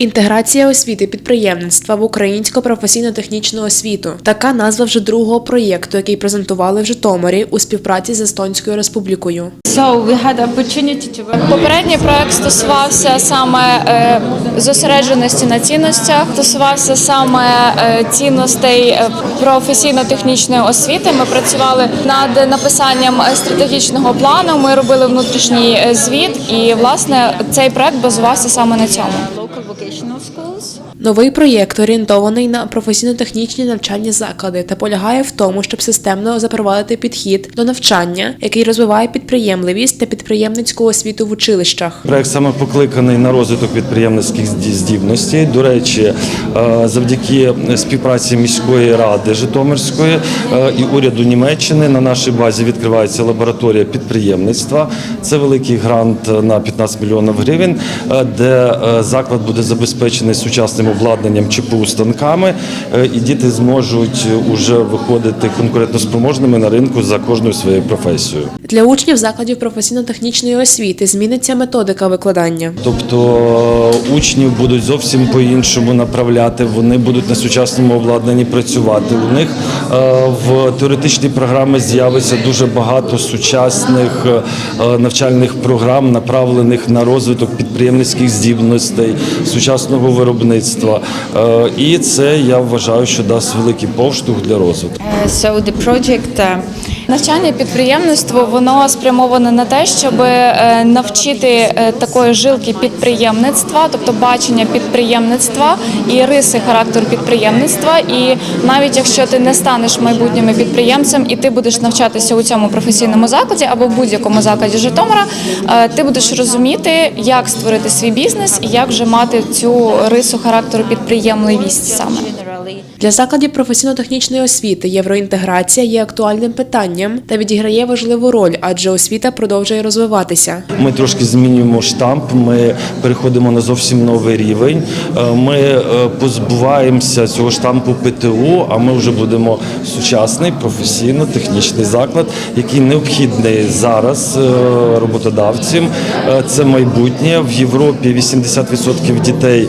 Інтеграція освіти підприємництва в українську професійно-технічну освіту. Така назва вже другого проєкту, який презентували в Житомирі у співпраці з Естонською Республікою. So we had opportunity to work. Попередній проект стосувався саме е, зосередженості на цінностях, стосувався саме е, цінностей е, професійно-технічної освіти. Ми працювали над написанням стратегічного плану. Ми робили внутрішній звіт, і власне цей проект базувався саме на цьому. Новий проєкт орієнтований на професійно-технічні навчальні заклади та полягає в тому, щоб системно запровадити підхід до навчання, який розвиває підприємливість та підприємницьку освіту в училищах. Проект саме покликаний на розвиток підприємницьких зді- здібностей. До речі, е, завдяки співпраці міської ради Житомирської е, і уряду Німеччини на нашій базі відкривається лабораторія підприємництва. Це великий грант на 15 мільйонів гривень, е, де е, заклад буде забезпечений сучасним обладнанням ЧПУ станками, е, і діти зможуть уже виходити конкурентоспроможними на ринку за кожною своєю професією. Для учнів закладів професійно-технічної освіти зміниться методика викладання. Тобто е, учнів будуть зовсім по-іншому направляти, вони будуть на сучасному обладнанні працювати. У них е, в теоретичній програмі з'явиться дуже багато сучасних е, навчальних програм, направлених на розвиток підприємницьких здібностей, сучасного виробництва. Е, І це я вважаю, що дасть великий поштовх для розвитку. Uh, so the project uh, Навчання підприємництво воно спрямоване на те, щоб е, навчити е, такої жилки підприємництва, тобто бачення підприємництва і риси характеру підприємництва. І навіть якщо ти не станеш майбутнім підприємцем, і ти будеш навчатися у цьому професійному закладі або в будь-якому закладі Житомира, е, ти будеш розуміти, як створити свій бізнес і як вже мати цю рису характеру підприємливість саме. Generally Для закладів професійно-технічної освіти євроінтеграція є актуальним питанням та відіграє важливу роль, адже освіта продовжує розвиватися. Ми трошки змінюємо штамп, ми переходимо на зовсім новий рівень. Е, Ми е, позбуваємося цього штампу ПТУ, а ми вже будемо сучасний професійно-технічний заклад, який необхідний зараз е, роботодавцям. Це майбутнє в Європі. 80% дітей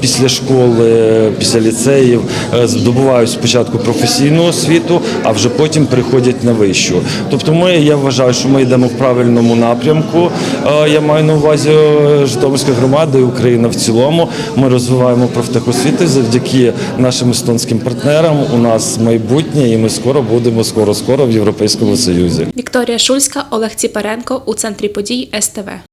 після школи, після ліцеїв здобувають спочатку професійну освіту, а вже потім переходять на вищу. Тобто, ми я вважаю, що ми йдемо в правильному напрямку. Е, Я маю на увазі е, Житомирська громада і Україна в цілому. Ми розвиваємо профтехосвіти завдяки нашим естонським партнерам. У нас майбутнє, і ми скоро будемо скоро скоро в Європейському Союзі. Вікторія Шульська, Олег Ціпаренко у центрі подій СТВ.